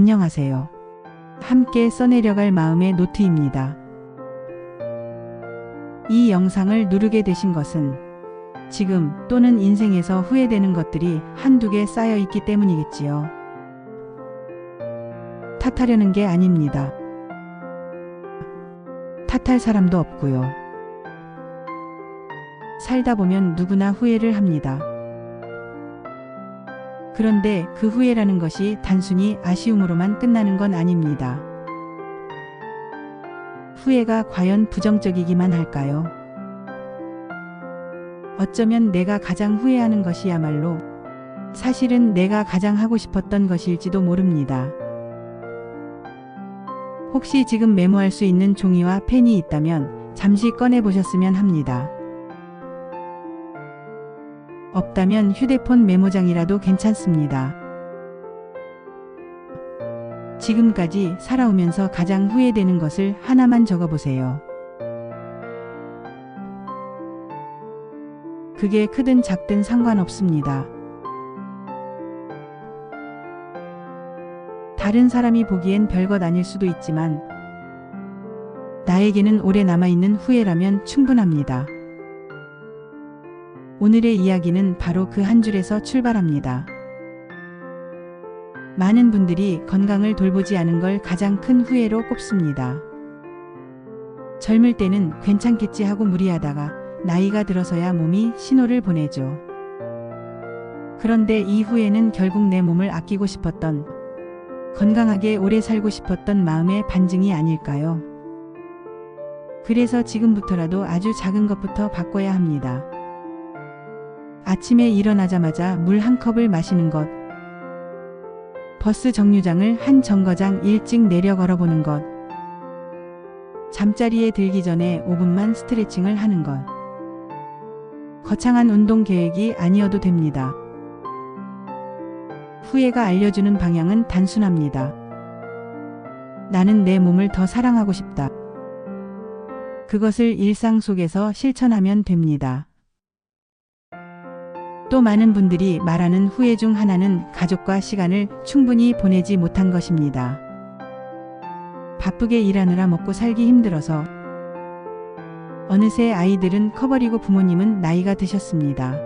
안녕하세요. 함께 써내려갈 마음의 노트입니다. 이 영상을 누르게 되신 것은 지금 또는 인생에서 후회되는 것들이 한두 개 쌓여 있기 때문이겠지요. 탓하려는 게 아닙니다. 탓할 사람도 없고요. 살다 보면 누구나 후회를 합니다. 그런데 그 후회라는 것이 단순히 아쉬움으로만 끝나는 건 아닙니다. 후회가 과연 부정적이기만 할까요? 어쩌면 내가 가장 후회하는 것이야말로 사실은 내가 가장 하고 싶었던 것일지도 모릅니다. 혹시 지금 메모할 수 있는 종이와 펜이 있다면 잠시 꺼내 보셨으면 합니다. 없다면 휴대폰 메모장이라도 괜찮습니다. 지금까지 살아오면서 가장 후회되는 것을 하나만 적어보세요. 그게 크든 작든 상관없습니다. 다른 사람이 보기엔 별것 아닐 수도 있지만 나에게는 오래 남아있는 후회라면 충분합니다. 오늘의 이야기는 바로 그 한 줄에서 출발합니다. 많은 분들이 건강을 돌보지 않은 걸 가장 큰 후회로 꼽습니다. 젊을 때는 괜찮겠지 하고 무리하다가 나이가 들어서야 몸이 신호를 보내죠. 그런데 이 후회는 결국 내 몸을 아끼고 싶었던, 건강하게 오래 살고 싶었던 마음의 반증이 아닐까요? 그래서 지금부터라도 아주 작은 것부터 바꿔야 합니다. 아침에 일어나자마자 물 한 컵을 마시는 것. 버스 정류장을 한 정거장 일찍 내려 걸어보는 것. 잠자리에 들기 전에 5분만 스트레칭을 하는 것. 거창한 운동 계획이 아니어도 됩니다. 후회가 알려주는 방향은 단순합니다. 나는 내 몸을 더 사랑하고 싶다. 그것을 일상 속에서 실천하면 됩니다. 또 많은 분들이 말하는 후회 중 하나는 가족과 시간을 충분히 보내지 못한 것입니다. 바쁘게 일하느라 먹고 살기 힘들어서 어느새 아이들은 커버리고 부모님은 나이가 드셨습니다.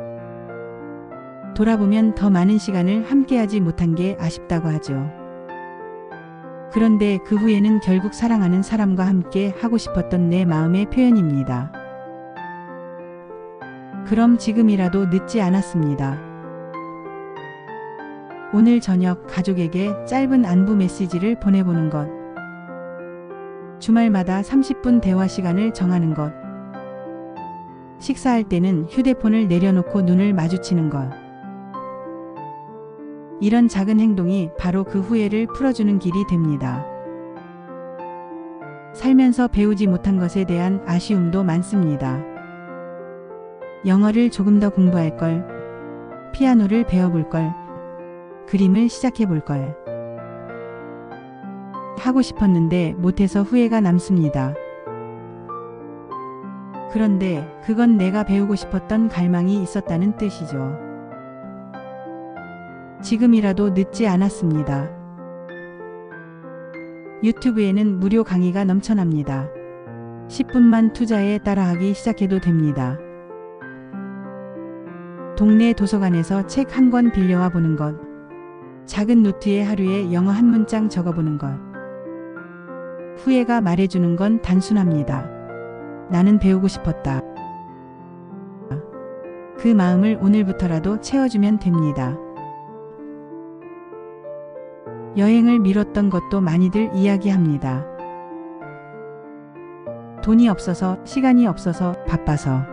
돌아보면 더 많은 시간을 함께하지 못한 게 아쉽다고 하죠. 그런데 그 후에는 결국 사랑하는 사람과 함께 하고 싶었던 내 마음의 표현입니다. 그럼 지금이라도 늦지 않았습니다. 오늘 저녁 가족에게 짧은 안부 메시지를 보내보는 것. 주말마다 30분 대화 시간을 정하는 것. 식사할 때는 휴대폰을 내려놓고 눈을 마주치는 것. 이런 작은 행동이 바로 그 후회를 풀어주는 길이 됩니다. 살면서 배우지 못한 것에 대한 아쉬움도 많습니다. 영어를 조금 더 공부할 걸, 피아노를 배워볼 걸, 그림을 시작해 볼 걸. 하고 싶었는데 못해서 후회가 남습니다. 그런데 그건 내가 배우고 싶었던 갈망이 있었다는 뜻이죠. 지금이라도 늦지 않았습니다. 유튜브에는 무료 강의가 넘쳐납니다. 10분만 투자에 따라하기 시작해도 됩니다. 동네 도서관에서 책 한 권 빌려와 보는 것. 작은 노트에 하루에 영어 한 문장 적어보는 것. 후회가 말해주는 건 단순합니다. 나는 배우고 싶었다. 그 마음을 오늘부터라도 채워주면 됩니다. 여행을 미뤘던 것도 많이들 이야기합니다. 돈이 없어서, 시간이 없어서, 바빠서.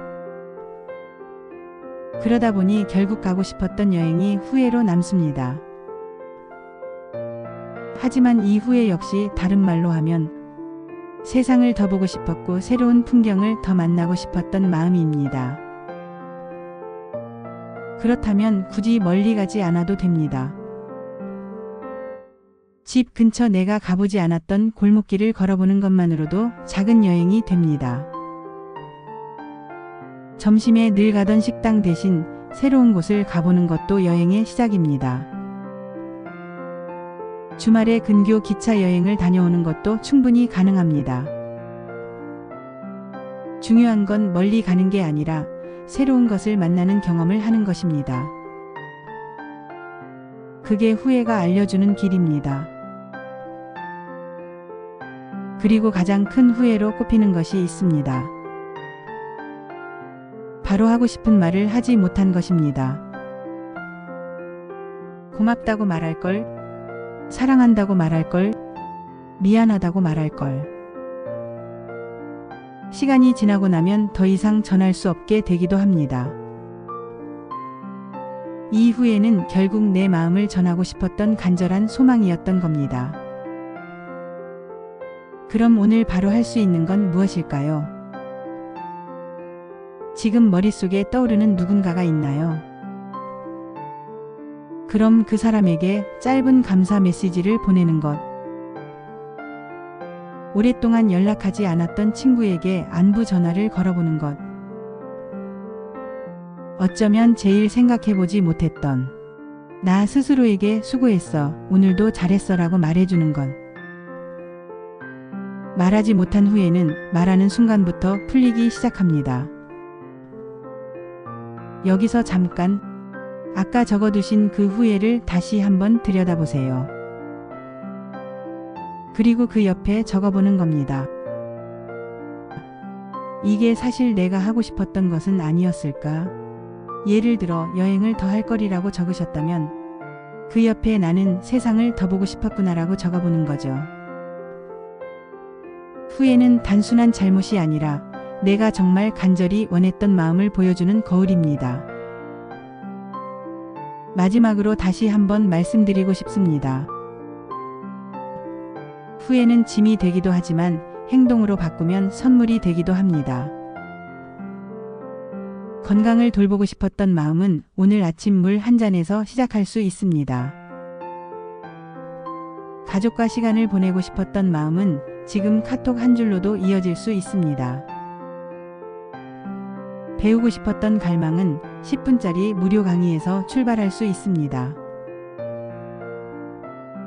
그러다 보니 결국 가고 싶었던 여행이 후회로 남습니다. 하지만 이 후회 역시 다른 말로 하면 세상을 더 보고 싶었고 새로운 풍경을 더 만나고 싶었던 마음입니다. 그렇다면 굳이 멀리 가지 않아도 됩니다. 집 근처 내가 가보지 않았던 골목길을 걸어보는 것만으로도 작은 여행이 됩니다. 점심에 늘 가던 식당 대신 새로운 곳을 가보는 것도 여행의 시작입니다. 주말에 근교 기차 여행을 다녀오는 것도 충분히 가능합니다. 중요한 건 멀리 가는 게 아니라 새로운 것을 만나는 경험을 하는 것입니다. 그게 후회가 알려주는 길입니다. 그리고 가장 큰 후회로 꼽히는 것이 있습니다. 바로 하고 싶은 말을 하지 못한 것입니다. 고맙다고 말할 걸, 사랑한다고 말할 걸, 미안하다고 말할 걸. 시간이 지나고 나면 더 이상 전할 수 없게 되기도 합니다. 이후에는 결국 내 마음을 전하고 싶었던 간절한 소망이었던 겁니다. 그럼 오늘 바로 할 수 있는 건 무엇일까요? 지금 머릿속에 떠오르는 누군가가 있나요? 그럼 그 사람에게 짧은 감사 메시지를 보내는 것. 오랫동안 연락하지 않았던 친구에게 안부 전화를 걸어보는 것. 어쩌면 제일 생각해보지 못했던 나 스스로에게 수고했어. 오늘도 잘했어 라고 말해주는 것. 말하지 못한 후에는 말하는 순간부터 풀리기 시작합니다. 여기서 잠깐 아까 적어두신 그 후회를 다시 한번 들여다보세요. 그리고 그 옆에 적어보는 겁니다. 이게 사실 내가 하고 싶었던 것은 아니었을까? 예를 들어 여행을 더 할 거리라고 적으셨다면 그 옆에 나는 세상을 더 보고 싶었구나라고 적어보는 거죠. 후회는 단순한 잘못이 아니라 내가 정말 간절히 원했던 마음을 보여주는 거울입니다. 마지막으로 다시 한번 말씀드리고 싶습니다. 후회는 짐이 되기도 하지만 행동으로 바꾸면 선물이 되기도 합니다. 건강을 돌보고 싶었던 마음은 오늘 아침 물 한 잔에서 시작할 수 있습니다. 가족과 시간을 보내고 싶었던 마음은 지금 카톡 한 줄로도 이어질 수 있습니다. 배우고 싶었던 갈망은 10분짜리 무료 강의에서 출발할 수 있습니다.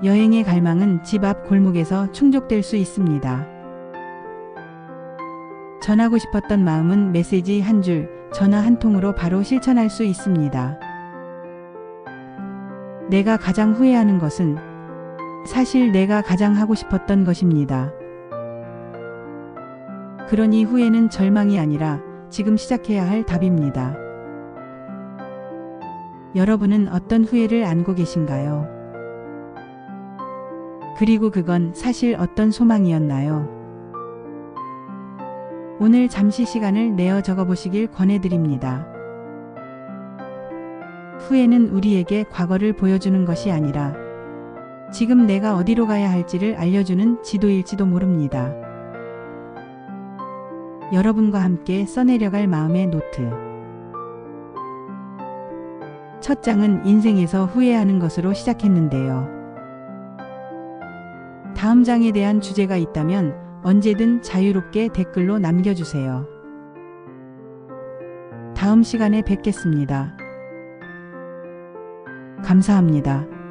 여행의 갈망은 집 앞 골목에서 충족될 수 있습니다. 전하고 싶었던 마음은 메시지 한 줄, 전화 한 통으로 바로 실천할 수 있습니다. 내가 가장 후회하는 것은 사실 내가 가장 하고 싶었던 것입니다. 그러니 후회는 절망이 아니라 지금 시작해야 할 답입니다. 여러분은 어떤 후회를 안고 계신가요? 그리고 그건 사실 어떤 소망이었나요? 오늘 잠시 시간을 내어 적어보시길 권해드립니다. 후회는 우리에게 과거를 보여주는 것이 아니라 지금 내가 어디로 가야 할지를 알려주는 지도일지도 모릅니다. 여러분과 함께 써내려갈 마음의 노트. 첫 장은 인생에서 후회하는 것으로 시작했는데요. 다음 장에 대한 주제가 있다면 언제든 자유롭게 댓글로 남겨주세요. 다음 시간에 뵙겠습니다. 감사합니다.